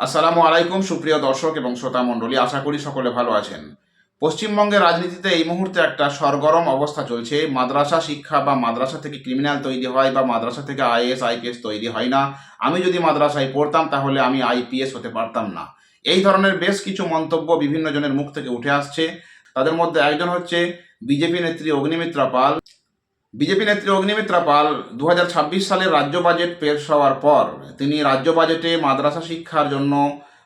আসসালামু আলাইকুম, সুপ্রিয় দর্শক এবং শ্রোতা মণ্ডলী, আশা করি সকলে ভালো আছেন। পশ্চিমবঙ্গের রাজনীতিতে এই মুহূর্তে একটা সরগরম অবস্থা চলছে। মাদ্রাসা শিক্ষা বা মাদ্রাসা থেকে ক্রিমিনাল তৈরি হয় বা মাদ্রাসা থেকে আইএস আইপিএস তৈরি হয় না। আমি যদি মাদ্রাসায় পড়তাম, তাহলে আমি আইপিএস হতে পারতাম না। এই ধরনের বেশ কিছু মন্তব্য বিভিন্ন জনের মুখ থেকে উঠে আসছে। তাদের মধ্যে একজন হচ্ছে বিজেপি নেত্রী অগ্নিমিত্রা পাল। বিজেপি নেত্রী অগ্নিমিত্রা পাল দু হাজার ছাব্বিশ সালের রাজ্য বাজেট পেশ হওয়ার পর তিনি রাজ্য বাজেটে মাদ্রাসা শিক্ষার জন্য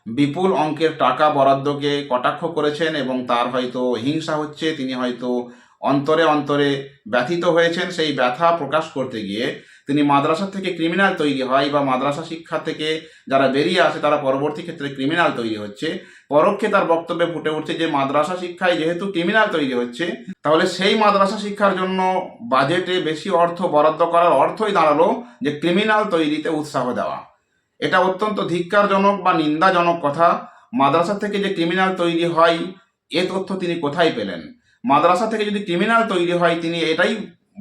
বিপুল অঙ্কের টাকা বরাদ্দকে কটাক্ষ করেছেন এবং তার হয়তো হিংসা হচ্ছে, তিনি হয়তো অন্তরে অন্তরে ব্যথিত হয়েছেন, সেই ব্যথা প্রকাশ করতে গিয়ে তিনি মাদ্রাসা থেকে ক্রিমিনাল তৈরি হয় বা মাদ্রাসা শিক্ষা থেকে যারা বেরিয়ে আসে তারা পরবর্তী ক্ষেত্রে ক্রিমিনাল তৈরি হচ্ছে। পরোক্ষে তার বক্তব্যে ফুটে উঠছে যে মাদ্রাসা শিক্ষায় যেহেতু ক্রিমিনাল তৈরি হচ্ছে, তাহলে সেই মাদ্রাসা শিক্ষার জন্য বাজেটে বেশি অর্থ বরাদ্দ করার অর্থই দাঁড়াল যে ক্রিমিনাল তৈরিতে উৎসাহ দেওয়া। এটা অত্যন্ত ধিক্কারজনক বা নিন্দাজনক কথা। মাদ্রাসা থেকে যে ক্রিমিনাল তৈরি হয়, এ তথ্য তিনি কোথায় পেলেন? মাদ্রাসা থেকে যদি ক্রিমিনাল তৈরি হয়, তিনি এটাই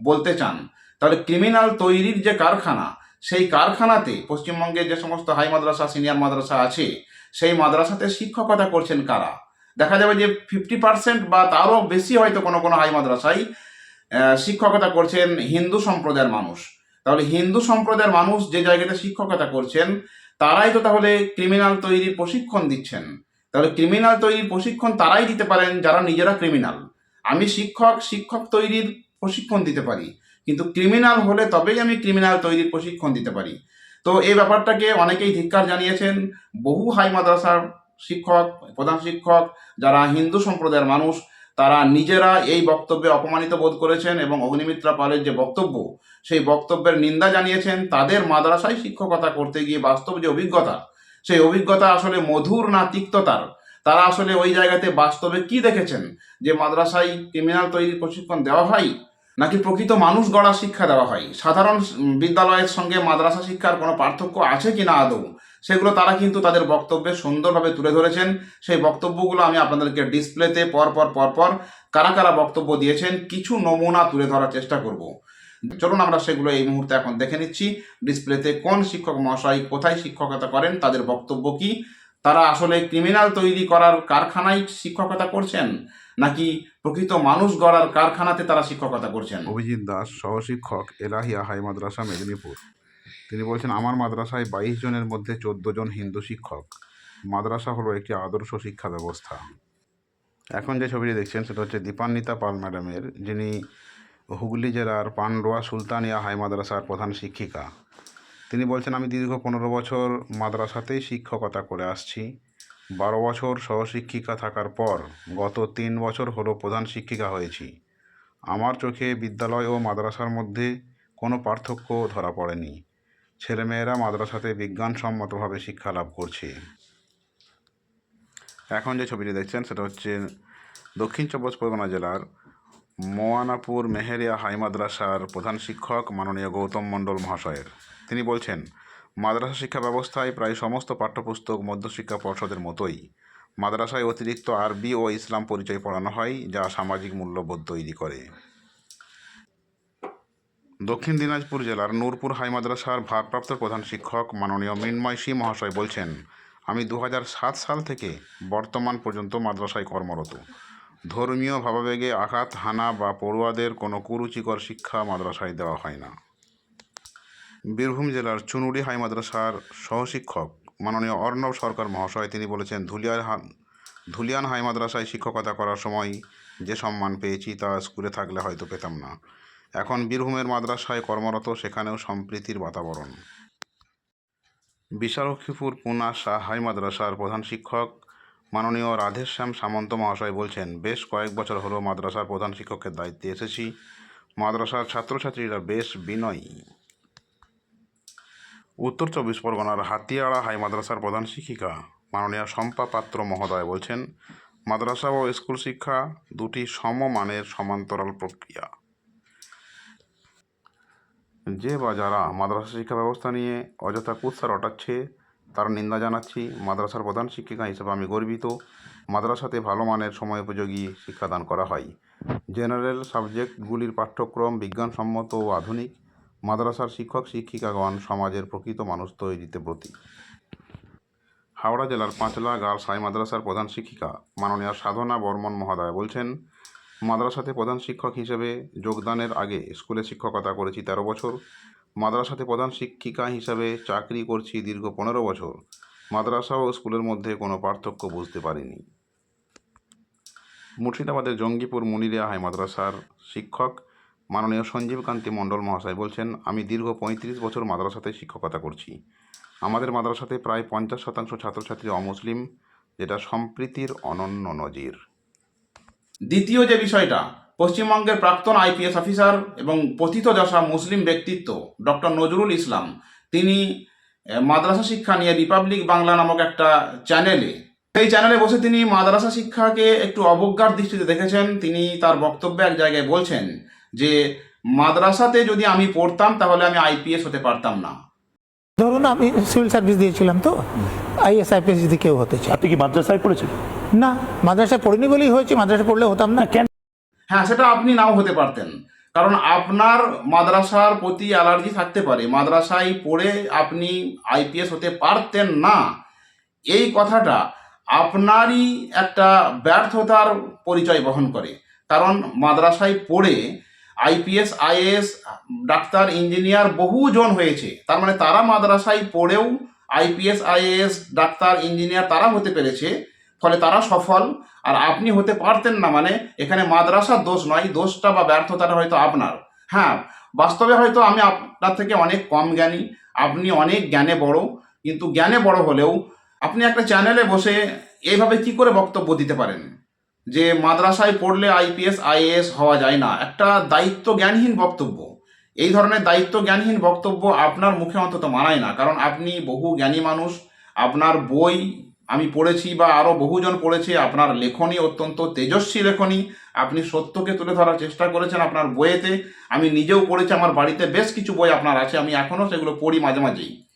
বলতে চান। তাহলে ক্রিমিনাল তৈরির যে কারখানা, সেই কারখানাতে পশ্চিমবঙ্গের যে সমস্ত হাই মাদ্রাসা সিনিয়র মাদ্রাসা আছে, সেই মাদ্রাসাতে শিক্ষকতা করছেন কারা? দেখা যাবে যে ফিফটি পার্সেন্ট বা তারও বেশি হয়তো কোনো কোনো হাই মাদ্রাসায় শিক্ষকতা করছেন হিন্দু সম্প্রদায়ের মানুষ। তাহলে হিন্দু সম্প্রদায়ের মানুষ যে জায়গাতে শিক্ষকতা করছেন, তারাই তো তাহলে ক্রিমিনাল তৈরির প্রশিক্ষণ দিচ্ছেন। তাহলে ক্রিমিনাল তৈরির প্রশিক্ষণ তারাই দিতে পারেন যারা নিজেরা ক্রিমিনাল আমি শিক্ষক শিক্ষক তৈরির প্রশিক্ষণ দিতে পারি। কিন্তু ক্রিমিনাল হলে তবেই আমি ক্রিমিনাল তৈরির প্রশিক্ষণ দিতে পারি। তো এই ব্যাপারটাকে অনেকেই ধিক্কার জানিয়েছেন। বহু হাই মাদ্রাসার শিক্ষক, প্রধান শিক্ষক, যারা হিন্দু সম্প্রদায়ের মানুষ, তারা নিজেরা এই বক্তব্যে অপমানিত বোধ করেছেন এবং অগ্নিমিত্রা পালের যে বক্তব্য, সেই বক্তব্যের নিন্দা জানিয়েছেন। তাদের মাদ্রাসায় শিক্ষকতা করতে গিয়ে বাস্তব যে অভিজ্ঞতা, সেই অভিজ্ঞতা আসলে মধুর না তিক্ততার। তারা আসলে ওই জায়গাতে বাস্তবে কি দেখেছেন? যে মাদ্রাসায় ক্রিমিনাল তৈরির প্রশিক্ষণ দেওয়া হয়, নাকি প্রকৃত মানুষ গড়ার শিক্ষা দেওয়া হয়? সাধারণ বিদ্যালয়ের সঙ্গে মাদ্রাসা শিক্ষার কোনো পার্থক্য আছে কি না আদৌ? সেগুলো তারা কিন্তু তাদের বক্তব্যে সুন্দরভাবে তুলে ধরেছেন। সেই বক্তব্যগুলো আমি আপনাদেরকে ডিসপ্লেতে পর পর পর পর কারা কারা বক্তব্য দিয়েছেন, কিছু নমুনা তুলে ধরার চেষ্টা করব। চলুন আমরা সেগুলো এই মুহূর্তে এখন দেখে নিচ্ছি। ডিসপ্লেতে কোন শিক্ষক মহাশয় কোথায় শিক্ষকতা করেন, তাদের বক্তব্য কি? তারা আসলে ক্রিমিনাল তৈরি করার কারখানায় শিক্ষকতা করছেন? নাকি প্রকৃত মানুষ গড়ার কারখানাতে তারা শিক্ষকতা করছেন? অভিজিৎ দাস, সহশিক্ষক, এলাহিয়া হাই মাদ্রাসা, মেদিনীপুর। তিনি বলছেন, আমার মাদ্রাসায় বাইশ জনের মধ্যে চোদ্দ জন হিন্দু শিক্ষক। মাদ্রাসা হলো একটি আদর্শ শিক্ষা ব্যবস্থা। এখন যে ছবিটি দেখছেন, সেটা হচ্ছে দীপান্বিতা পাল ম্যাডামের, যিনি হুগলি জেলার পান্ডোয়া সুলতানিয়া হাই মাদ্রাসার প্রধান শিক্ষিকা। তিনি বলছেন, আমি দীর্ঘ পনেরো বছর মাদ্রাসাতেই শিক্ষকতা করে আসছি। বারো বছর সহশিক্ষিকা থাকার পর গত তিন বছর হলো প্রধান শিক্ষিকা হয়েছি। আমার চোখে বিদ্যালয় ও মাদ্রাসার মধ্যে কোনো পার্থক্য ধরা পড়েনি। ছেলেমেয়েরা মাদ্রাসাতে বিজ্ঞানসম্মতভাবে শিক্ষা লাভ করছে। এখন যে ছবিটি দেখছেন, সেটা হচ্ছে দক্ষিণ চব্বিশ পরগনা জেলার মোয়ানাপুর মেহেরিয়া হাই মাদ্রাসার প্রধান শিক্ষক মাননীয় গৌতম মণ্ডল মহাশয়ের। তিনি বলছেন, মাদ্রাসা শিক্ষা ব্যবস্থায় প্রায় সমস্ত পাঠ্যপুস্তক মধ্যশিক্ষা পর্ষদের মতোই। মাদ্রাসায় অতিরিক্ত আরবি ও ইসলাম পরিচয় পড়ানো হয়, যা সামাজিক মূল্যবোধ তৈরি করে। দক্ষিণ দিনাজপুর জেলার নূরপুর হাই মাদ্রাসার ভারপ্রাপ্ত প্রধান শিক্ষক মাননীয় মৃন্ময় সি মহাশয় বলছেন, আমি দু সাল থেকে বর্তমান পর্যন্ত মাদ্রাসায় কর্মরত। ধর্মীয় ভাবাবেগে আঘাত, হানা বা পড়ুয়াদের কোনো কুরুচিকর শিক্ষা মাদ্রাসায় দেওয়া হয় না। বীরভূম জেলার চুনুড়ি হাই মাদ্রাসার সহশিক্ষক মাননীয় অর্ণব সরকার মহাশয়, তিনি বলেছেন, ধুলিয়ার হা ধুলিয়ান হাই মাদ্রাসায় শিক্ষকতা করার সময় যে সম্মান পেয়েছি তা স্কুলে থাকলে হয়তো পেতাম না। এখন বীরভূমের মাদ্রাসায় কর্মরত, সেখানেও সম্প্রীতির বাতাবরণ। বিশালক্ষীপুর পুনা শাহ হাই মাদ্রাসার প্রধান শিক্ষক মাননীয় রাধেশ্যাম সামন্ত মহাশয় বলছেন, বেশ কয়েক বছর হলো মাদ্রাসার প্রধান শিক্ষকের দায়িত্বে এসেছি। মাদ্রাসার ছাত্রছাত্রীরা বেশ বিনয়ী। উত্তর চব্বিশ পরগনার হাতিয়াড়া হাই মাদ্রাসার প্রধান শিক্ষিকা মাননীয় শম্পা পাত্র মহোদয় বলছেন, মাদ্রাসা ও স্কুল শিক্ষা দুটি সমমানের সমান্তরাল প্রক্রিয়া। যে বা যারা মাদ্রাসা শিক্ষা ব্যবস্থা নিয়ে অযথা কুৎসা রটাচ্ছে তার নিন্দা জানাচ্ছি। মাদ্রাসার প্রধান শিক্ষিকা হিসেবে আমি গর্বিত। মাদ্রাসাতে ভালো মানের সময়োপযোগী শিক্ষাদান করা হয়। জেনারেল সাবজেক্টগুলির পাঠ্যক্রম বিজ্ঞানসম্মত ও আধুনিক। মাদ্রাসার শিক্ষক শিক্ষিকাগণ সমাজের প্রকৃত মানুষ তৈরিতে ব্রতী। হাওড়া জেলার পাঁচলা গার্লস হাই মাদ্রাসার প্রধান শিক্ষিকা মাননীয় সাধনা বর্মন মহোদয় বলছেন, মাদ্রাসাতে প্রধান শিক্ষক হিসেবে যোগদানের আগে স্কুলে শিক্ষকতা করেছি তেরো বছর, মাদ্রাসাতে প্রধান শিক্ষিকা হিসাবে চাকরি করছি দীর্ঘ পনেরো বছর মাদ্রাসা ও স্কুলের মধ্যে কোনো পার্থক্য বুঝতে পারিনি। মুর্শিদাবাদের জঙ্গিপুর মুনিরিয়া হাই মাদ্রাসার শিক্ষক মাননীয় সঞ্জীব কান্তি মণ্ডল মহাশয় বলছেন, আমি দীর্ঘ পঁয়ত্রিশ বছর মাদ্রাসাতে শিক্ষকতা করছি। আমাদের মাদ্রাসাতে প্রায় পঞ্চাশ শতাংশ ছাত্রছাত্রী অমুসলিম, যেটা সম্প্রীতির অনন্য নজির। দ্বিতীয় যে বিষয়টা, পশ্চিমবঙ্গের প্রাক্তন আইপিএস অফিসার এবং পতিতদশা মুসলিম ব্যক্তিত্ব, ডক্টর নজরুল ইসলাম, তিনি মাদ্রাসা শিক্ষা নিয়ে রিপাবলিক বাংলা নামক একটা চ্যানেলে। সেই চ্যানেলে বসে তিনি মাদ্রাসা শিক্ষাকে একটু অবজ্ঞার দৃষ্টিতে দেখেছেন। তিনি তার বক্তব্যে এক জায়গায় বলছেন যে মাদ্রাসাতে যদি আমি পড়তাম তাহলে আমি আইপিএস হতে পারতাম না। ধরুন আমি সিভিল সার্ভিস দিয়েছিলাম তো আইএস আইপিএস যদি কেউ হতে চায়। আপনি কি মাদ্রাসায় পড়েছেন? না মাদ্রাসায় পড়িনি বলেই হয়েছে মাদ্রাসায় পড়লে হতাম না। না কেন? হ্যাঁ সেটা আপনি নাও হতে পারতেন। কারণ আপনার মাদ্রাসার প্রতি অ্যালার্জি থাকতে পারে। মাদ্রাসায় পড়ে আপনি আইপিএস হতে পারতেন না। এই কথাটা আপনারই একটা ব্যর্থতার পরিচয় বহন করে। কারণ মাদ্রাসায় পড়ে আইপিএস, আইএএস, ডাক্তার, ইঞ্জিনিয়ার বহুজন হয়েছে। তার মানে তারা মাদ্রাসায় পড়েও আইপিএস, আইএএস, ডাক্তার, ইঞ্জিনিয়ার তারা হতে পেরেছে, ফলে তারা সফল। আর আপনি হতে পারতেন না মানে এখানে মাদ্রাসার দোষ নয়, দোষটা বা ব্যর্থতাটা হয়তো আপনার। হ্যাঁ বাস্তবে হয়তো আমি আপনার থেকে অনেক কম জ্ঞানী, আপনি অনেক জ্ঞানে বড়, কিন্তু জ্ঞানে বড় হলেও আপনি একটা চ্যানেলে বসে এইভাবে কি করে বক্তব্য দিতে পারেন? যে মাদ্রাসায় পড়লে আইপিএস, আইএএস হওয়া যায় না। একটা দায়িত্ব জ্ঞানহীন বক্তব্য। এই ধরনের দায়িত্ব জ্ঞানহীন বক্তব্য আপনার মুখে অন্তত মানায় না। কারণ আপনি বহু জ্ঞানী মানুষ, আপনার বই আমি পড়েছি বা আরও বহুজন পড়েছে, আপনার লেখনী অত্যন্ত তেজস্বী লেখনী। আপনি সত্যকে তুলে ধরার চেষ্টা করেছেন আপনার বইয়েতে। আমি নিজেও পড়েছি, আমার বাড়িতে বেশ কিছু বই আপনার আছে, আমি এখনও সেগুলো পড়ি মাঝে মাঝেই।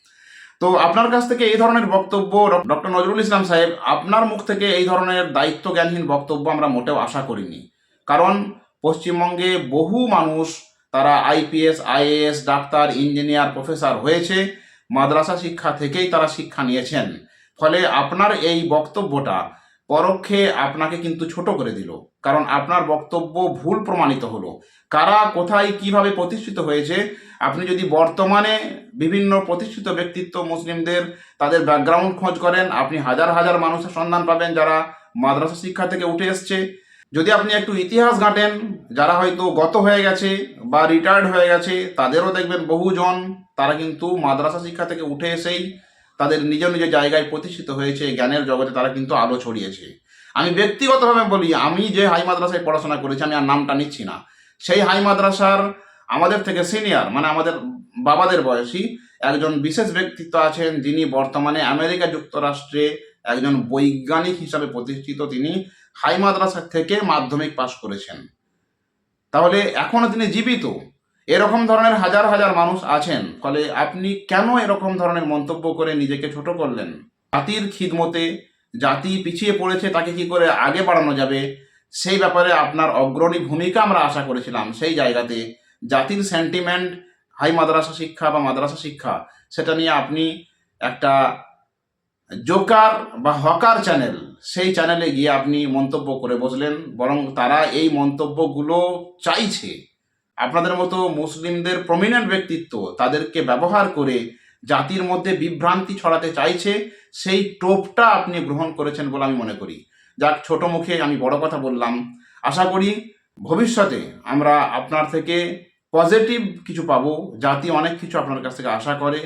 তো আপনার কাছ থেকে এই ধরনের বক্তব্য ডক্টর নজরুল ইসলাম সাহেব, আপনার মুখ থেকে এই ধরনের দায়িত্ব জ্ঞানহীন বক্তব্য আমরা মোটেও আশা করিনি। কারণ পশ্চিমবঙ্গে বহু মানুষ, তারা IPS, IAS, doctor, engineer, professor হয়েছে, মাদ্রাসা শিক্ষা থেকেই তারা শিক্ষা নিয়েছেন। ফলে আপনার এই বক্তব্যটা পরোক্ষে আপনাকে কিন্তু ছোট করে দিল, কারণ আপনার বক্তব্য ভুল প্রমাণিত হলো। কারা, কোথায়, কীভাবে প্রতিষ্ঠিত হয়েছে? আপনি যদি বর্তমানে বিভিন্ন প্রতিষ্ঠিত ব্যক্তিত্ব মুসলিমদের তাদের ব্যাকগ্রাউন্ড খোঁজ করেন, আপনি হাজার হাজার মানুষের সন্ধান পাবেন যারা মাদ্রাসা শিক্ষা থেকে উঠে এসছে। যদি আপনি একটু ইতিহাস ঘাঁটেন, যারা হয়তো গত হয়ে গেছে বা রিটায়ার্ড হয়ে গেছে, তাদেরও দেখবেন বহুজন তারা কিন্তু মাদ্রাসা শিক্ষা থেকে উঠে এসেই তাদের নিজ নিজ জায়গায় প্রতিষ্ঠিত হয়েছে, জ্ঞানের জগতে তারা কিন্তু আলো ছড়িয়েছে। আমি ব্যক্তিগতভাবে বলি, আমি যে হাই মাদ্রাসায় পড়াশোনা করেছি, আমি আর নামটা নিচ্ছি না। সেই হাই মাদ্রাসার আমাদের থেকে সিনিয়র মানে আমাদের বাবাদের বয়সী একজন বিশেষ ব্যক্তিত্ব আছেন, যিনি বর্তমানে আমেরিকা যুক্তরাষ্ট্রে একজন বৈজ্ঞানিক হিসাবে প্রতিষ্ঠিত। তিনি হাই মাদ্রাসা থেকে মাধ্যমিক পাশ করেছেন। তাহলে এখনও তিনি জীবিত? এরকম ধরনের হাজার হাজার মানুষ আছেন, ফলে আপনি কেন এরকম ধরনের মন্তব্য করে নিজেকে ছোট করলেন? জাতির খিদমতে জাতি পিছিয়ে পড়েছে, তাকে কি করে আগে বাড়ানো যাবে? সেই ব্যাপারে আপনার অগ্রণী ভূমিকা আমরা আশা করেছিলাম সেই জায়গাতে। জাতির সেন্টিমেন্ট হাই মাদ্রাসা শিক্ষা বা মাদ্রাসা শিক্ষা, সেটা নিয়ে আপনি একটা জোকার বা হকার চ্যানেল সেই চ্যানেলে গিয়ে আপনি মন্তব্য করে বসলেন, বরং তারা এই মন্তব্যগুলো চাইছে। আপনাদের মতো মুসলিমদের প্রমিনেন্ট ব্যক্তিত্ব তাদেরকে ব্যবহার করে জাতির মধ্যে বিভ্রান্তি ছড়াতে চাইছে, সেই টোপটা আপনি গ্রহণ করেছেন বলে আমি মনে করি। যাক, ছোট মুখে আমি বড় কথা বললাম। আশা করি ভবিষ্যতে আমরা আপনার থেকে পজিটিভ কিছু পাবো। জাতি অনেক কিছু আপনার কাছ থেকে আশা করে।